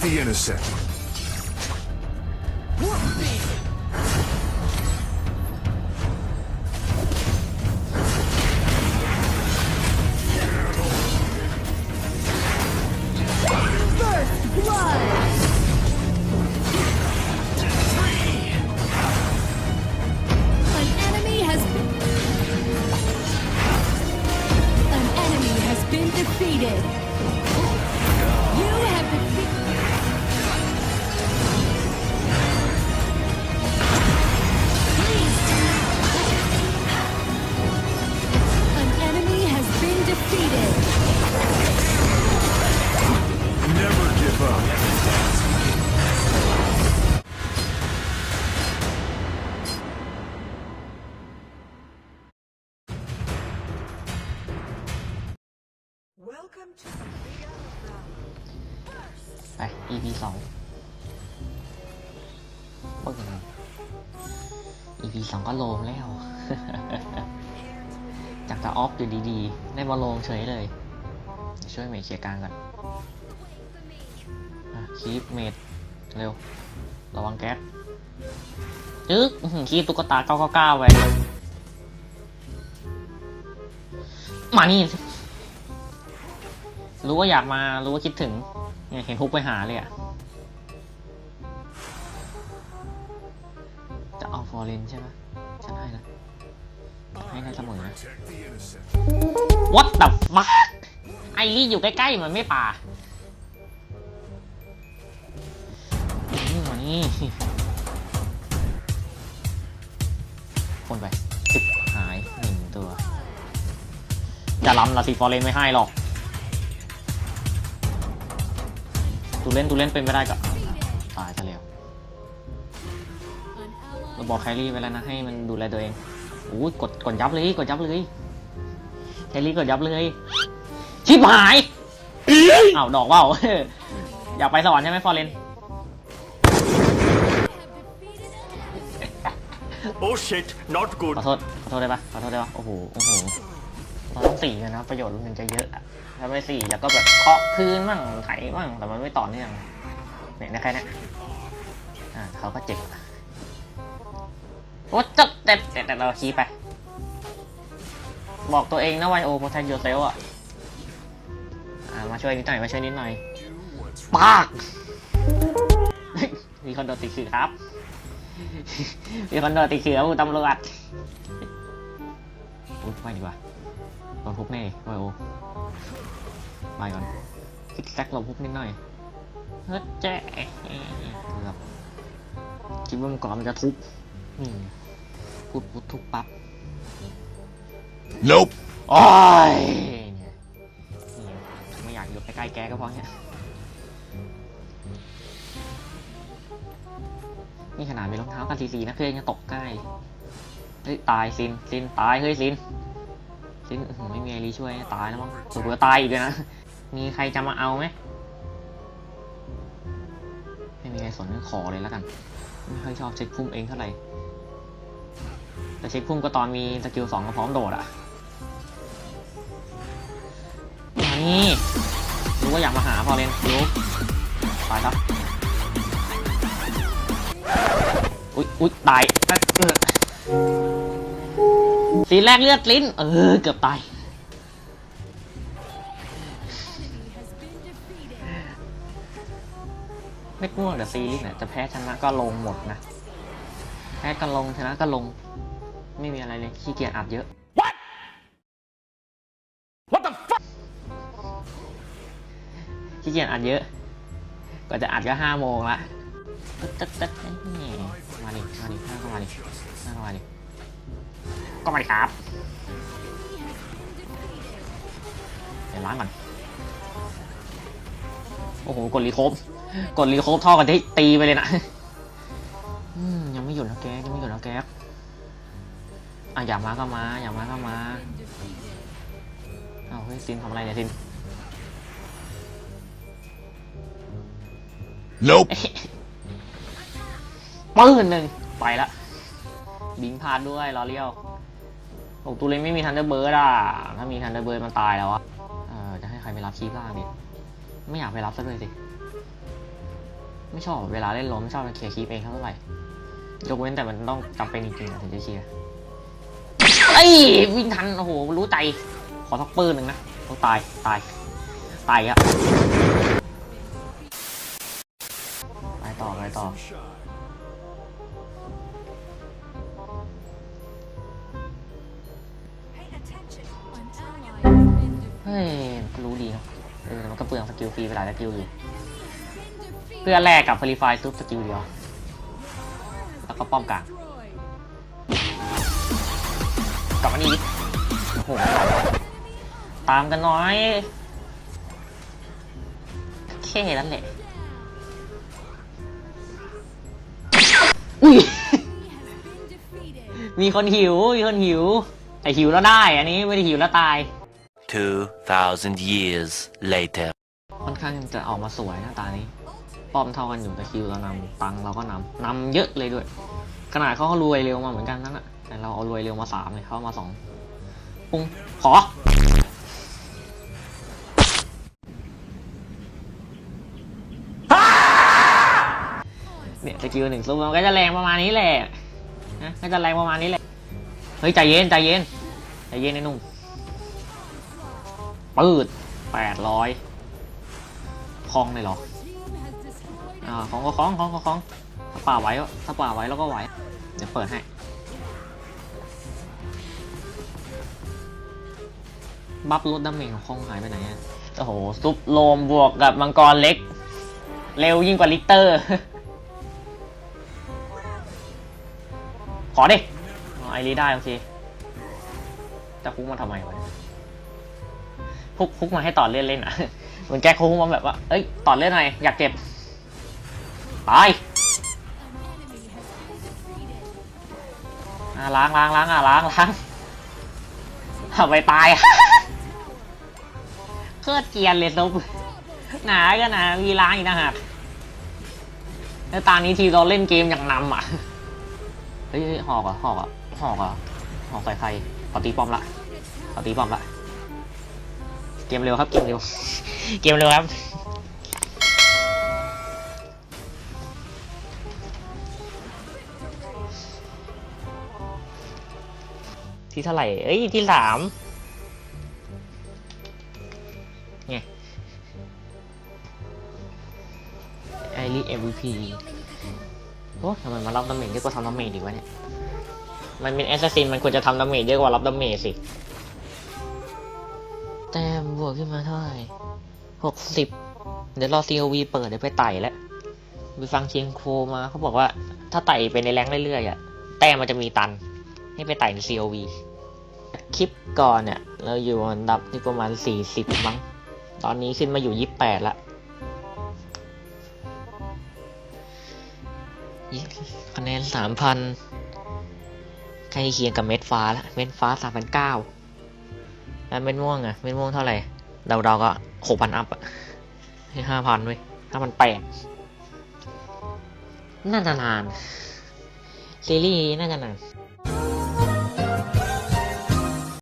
the innocent. ปึ้ง EP สองก็โลมแล้ว จากจะออฟอยู่ดีๆ ได้มาโลงเฉยเลย ช่วยเมดเคลียร์กลางก่อนอะคีปเมดเร็ว ระวังแก๊สจึ๊กอื้อหือคีปตุ๊กตา999ไว้มานี่ รู้ว่าอยากมา รู้ว่าคิดถึงเนี่ยเห็นฮุกไปหาเลยอะ อาฟอร์เรนใช่ไหมฉันให้นะ ให้ได้เสมอนะ Protect the innocent. What the fuck ไอรีอยู่ใกล้ๆมันไม่ป่านี่มานี่คนไปสิบหายหนึ่งตัว จะล้ำละสิฟอร์เรนไม่ให้หรอกตูเล่นตูเล่นเป็นไม่ได้ก็ตายซะแล้ว บอกแครี่ไปแล้วนะให้มันดูแลตัวเองโอ้ยกดกดยับเลยกดยับเลยแครี่กดยับเลยชิบหายอ้าวดอกว่าวอยากไปสวรรค์ใช่ไหมฟอร์เรน Oh shit, not ข good. อโทษขอโทษได้ปะขอโทษได้ปะโอ้โหโอ้โหเราต้องสี่กันนะประโยชน์มันจะเยอะอะถ้าไม่สี่แล้วก็แบบเคาะคืนมั่งไถมั่งแต่มันไม่ต่อเนื่องเนี่ยนะแค่เนี้ยอ่าเขาก็เจ็บอะ โอ้จับแต่แต่เราคีไป บอกตัวเองนะไวโอโปรเทคยูเซลอะอ่ามาช่วยนิดหน่อยมาช่วยนิดหน่อยปากมีคนโดนติดขือครับ มีคนโดนติดขือครับตำรวจอุ๊ยไปดีกว่าโดนทุบแน่ไวโอไปก่อนคิกแซกเราทุบนิดหน่อยเฮ้ยแจ๊ะเกือบคิดว่ามันก่อนมันจะทุบ อืมพูดพูดทุบปั๊บ Nope. โอ้ยเนี่ยนี่ไม่อยากอยู่ใกล้ๆแกก็เพราะเนี่ยนี่ขนาดมีรองเท้ากันสีๆนะเพื่อนยังตกใกล้เฮ้ยตายซินซินตายเฮ้ยซินซินอื้อหือไม่มีไอรีช่วยตายแล้วมั้งสุดหัวตายอีกเลยนะมีใครจะมาเอาไหมไม่มีใครสนขอเลยแล้วกัน ไม่ค่อยชอบเช็คพุ่มเองเท่าไหร่ แต่เช็คพุ่มก็ตอนมีสกิลสองก็พร้อมโดดอะนี่รู้ว่าอยากมาหาพอเลนรู้ตายครับอุ๊ยอุ๊ยตายสีแรกเลือดลิ้น เออ เกือบตายไม่กลัวเดี๋ยวซีรีส์เนี่ยจะแพ้ชนะก็ลงหมดนะ แพ้ก็ลงชนะก็ลง ไม่มีอะไรเลยขี้เกียจอัดเยอะ What What the fuck ขี้เกียจอัดเยอะก็จะอัดก็ห้าโมงละตึ๊ดตึ๊ดตึ๊ดนี่มาดิมาดิหน้าเข้ามาดิหน้าเข้ามาดิก็มาดิครับเดี๋ยวล้างก่อนโอ้โหกดรีโคฟกดรีโคฟท่อกันที่ตีไปเลยนะอืมยังไม่หยุดนะแก๊กยังไม่หยุดนะแก๊ก อะอยากมาก็มาอยากมาก็มาเอาวเฮ้ยซินทำอะไรเนี่ยซิน Nope. ปื้นหนึ่งไปละบิงพลาดด้วยรอเลี้ยวโอ้ตูเล่นไม่มีทันเดอร์เบิร์ดอะ ถ้ามีทันเดอร์เบิร์ดมันตายแล้วอะเออจะให้ใครไปรับคีบล่างดิไม่อยากไปรับซะเลยสิ ไม่ชอบเวลาเล่นล้มไม่ชอบเคลียร์คลิปเองเท่าไหร่ยกเว้นแต่มันต้องจำเป็นจริงๆอะถึงจะเคลียร์ ไอ้ยวิ่งทันโอ้โหรู้ใจ ขอทักปืนหนึ่งนะต้องตายตายตายอะไปต่อไปต่อเฮ้ยรู้ดีเนาะเออมันก็เปลืองสกิลฟรีไปหลายสกิลอยู่เพื่อแลกกับฟรีไฟซุปสกิลเดียว แล้วก็ป้อมกลาง กลับมานี่ดิโอ้โหตามกันน้อยแค่นั้นแหละ อุ้ย He has been defeated. มีคนหิว มีคนหิว แต่หิวแล้วได้ อันนี้ไม่ได้หิวแล้วตาย 2,000 years later. ค่อนข้างจะออกมาสวยหน้าตานี้ ป้อมเท่ากันอยู่แต่คิวเรานำตังค์เราก็นำนำเยอะเลยด้วย ขนาดเขาก็รวยเร็วมาเหมือนกันนั่นแหะ แต่เราเอารวยเร็วมาสามเลยเขาเอามาสองปุ้งขอ เนี่ยสกิลหนึ่งซูมมันก็จะแรงประมาณนี้แหละนะก็จะแรงประมาณนี้แหละ เฮ้ยใจเย็นใจเย็นใจเย็นไอ้นุ่มปืดแปดร้อยคลองเลยเหรอ อ่าของก็ของของก็ของถ้าป่าไหวถ้าป่าไหวเราก็ไหว เดี๋ยวเปิดให้ บัฟลดดาเมจของคองหายไปไหนอะโอ้โหซุปโลมบวกกับมังกรเล็ก เร็วยิ่งกว่าลิเตอร์ ขอดิไอรีได้โอเคจะคุกมาทำไมวะคุกคุกมาให้ต่อเล่นเล่นอะเหมือนแกคุกมาแบบว่า เอ้ยต่อเล่นหน่อยอยากเจ็บตายอ่าล้างล้างล้างอะล้างล้างเอาไปตาย เครืดเกียนเลยซุปหนาก็หนามีล้างอีกนะฮะแล้วตอนนี้ทีเราเล่นเกมอย่างนำอะ เฮ้ยหอกอะหอกอะหอกอะหอกใส่ใครขอตีป้อมละขอตีป้อมละเกมเร็วครับเกมเร็วเกมเร็วครับที่เท่าไหร่ เอ้ย ที่สาม MVP โอ้ทำไมมารับดาเมจเยอะกว่าทำดาเมจดีวะเนี่ย มันเป็นแอสซัสซินมันควรจะทำดาเมจเยอะกว่ารับดาเมจสิ แต้มบวกขึ้นมาเท่าไหร่หกสิบ เดี๋ยวรอ COV เปิดเดี๋ยวไปไต่แล้ว ไปฟังเชียงโคมาเขาบอกว่า ถ้าไต่ไปในแรงเรื่อยๆอะ แต้มมันจะมีตัน ให้ไปไต่ใน COV คลิปก่อนเนี่ย เราอยู่อันดับที่ประมาณ 40 มั้ง ตอนนี้ขึ้นมาอยู่ 28ละ คะแนนสามพันใกล้เคียงกับเม็ดฟ้าละเม็ดฟ้าสามพันเก้าแล้วเม็ดม่วงอะเม็ดม่วงเท่าไหร่เราเราก็หกพันอัพอะให้าพันเว้ย5,800น่าจะนานซีรีส์น่าจะนาน